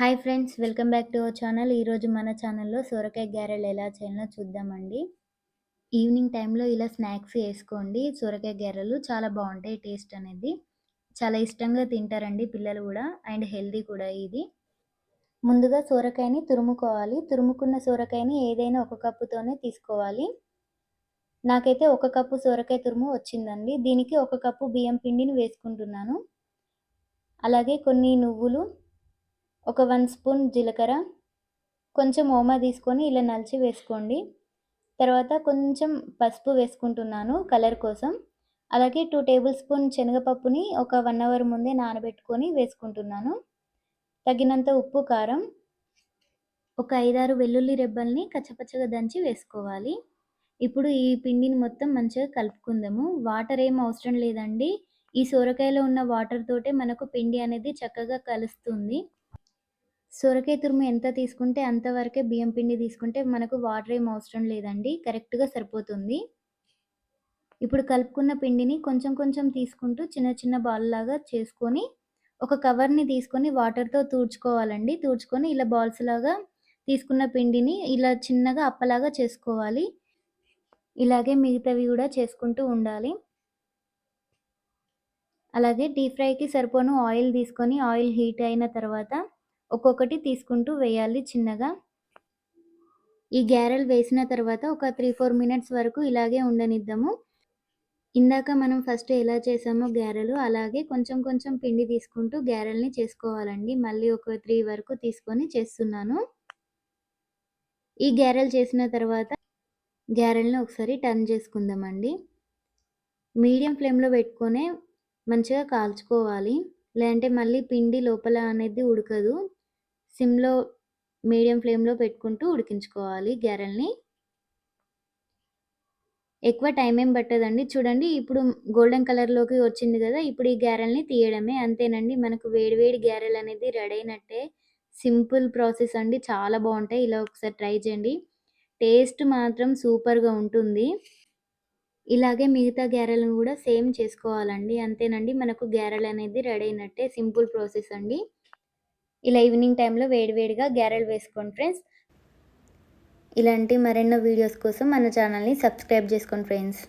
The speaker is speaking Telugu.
Hi friends welcome back to our channel. ఈరోజు మన ఛానల్లో సొరకాయ గారెలు ఎలా చేయాలో చూద్దామండి. ఈవినింగ్ టైంలో ఇలా స్నాక్స్ వేసుకోండి. సొరకాయ గారెలు చాలా బాగుంటాయి టేస్ట్ అనేది. చాలా ఇష్టంగా తింటారండి పిల్లలు కూడా అండ్ హెల్దీ కూడా ఇది. ముందుగా సొరకాయని తురుముకోవాలి. తురుముకున్న సొరకాయని ఏదైనా ఒక కప్పుతోనే తీసుకోవాలి. నాకైతే ఒక కప్పు సొరకాయ తురుము వచ్చిందండి. దీనికి ఒక కప్పు బియ్యం పిండిని వేసుకుంటున్నాను. అలాగే కొన్ని నువ్వులు ఒక వన్ స్పూన్ జీలకర్ర కొంచెం ఓమా తీసుకొని ఇలా నలిచి వేసుకోండి. తర్వాత కొంచెం పసుపు వేసుకుంటున్నాను కలర్ కోసం. అలాగే టూ టేబుల్ స్పూన్ శనగపప్పుని ఒక వన్ అవర్ ముందే నానబెట్టుకొని వేసుకుంటున్నాను. తగినంత ఉప్పు కారం ఒక ఐదారు వెల్లుల్లి రెబ్బల్ని కచ్చపచ్చగా దంచి వేసుకోవాలి. ఇప్పుడు ఈ పిండిని మొత్తం మంచిగా కలుపుకుందాము. వాటర్ ఏం అవసరం లేదండి. ఈ సొరకాయలో ఉన్న వాటర్ తోటే మనకు పిండి అనేది చక్కగా కలుస్తుంది. సొరకాయ తురుము ఎంత తీసుకుంటే అంతవరకే బియ్యం పిండి తీసుకుంటే మనకు వాటర్ ఏం అవసరం లేదండి. కరెక్ట్గా సరిపోతుంది. ఇప్పుడు కలుపుకున్న పిండిని కొంచెం కొంచెం తీసుకుంటూ చిన్న చిన్న బాల్ లాగా చేసుకొని ఒక కవర్ని తీసుకొని వాటర్తో తూడ్చుకోవాలండి. తూడ్చుకొని ఇలా బాల్స్ లాగా తీసుకున్న పిండిని ఇలా చిన్నగా అప్పలాగా చేసుకోవాలి. ఇలాగే మిగతావి కూడా చేసుకుంటూ ఉండాలి. అలాగే డీప్ ఫ్రైకి సరిపోను ఆయిల్ తీసుకొని ఆయిల్ హీట్ అయిన తర్వాత ఒక్కొక్కటి తీసుకుంటూ వేయాలి చిన్నగా. ఈ గ్యారెల్ వేసిన తర్వాత ఒక త్రీ ఫోర్ మినిట్స్ వరకు ఇలాగే ఉండనిద్దాము. ఇందాక మనం ఫస్ట్ ఎలా చేసామో గ్యారెలు అలాగే కొంచెం కొంచెం పిండి తీసుకుంటూ గ్యారెల్ని చేసుకోవాలండి. మళ్ళీ ఒక త్రీ వరకు తీసుకొని చేస్తున్నాను. ఈ గ్యారెల్ చేసిన తర్వాత గ్యారెల్ని ఒకసారి టర్న్ చేసుకుందామండి. మీడియం ఫ్లేమ్లో పెట్టుకొనే మంచిగా కాల్చుకోవాలి. లేదంటే మళ్ళీ పిండి లోపల అనేది ఉడకదు. సిమ్లో మీడియం ఫ్లేమ్లో పెట్టుకుంటూ ఉడికించుకోవాలి గ్యారెల్ని ఎక్కువ టైం ఏం పట్టదండి. చూడండి ఇప్పుడు గోల్డెన్ కలర్లోకి వచ్చింది కదా ఇప్పుడు ఈ గ్యారెల్ని తీయడమే. అంతేనండి మనకు వేడివేడి గ్యారెల్ అనేది రెడీ అయినట్టే. సింపుల్ ప్రాసెస్ అండి చాలా బాగుంటాయి. ఇలా ఒకసారి ట్రై చేయండి. టేస్ట్ మాత్రం సూపర్గా ఉంటుంది. ఇలాగే మిగతా గ్యారెల్ని కూడా సేమ్ చేసుకోవాలండి. అంతేనండి మనకు గ్యారెల్ అనేది రెడీ అయినట్టే. సింపుల్ ప్రాసెస్ అండి. ఇలా ఈవినింగ్ టైంలో వేడివేడిగా గ్యారెల్ వేసుకోండి ఫ్రెండ్స్. ఇలాంటి మరెన్నో వీడియోస్ కోసం మన ఛానల్ని సబ్స్క్రైబ్ చేసుకోండి ఫ్రెండ్స్.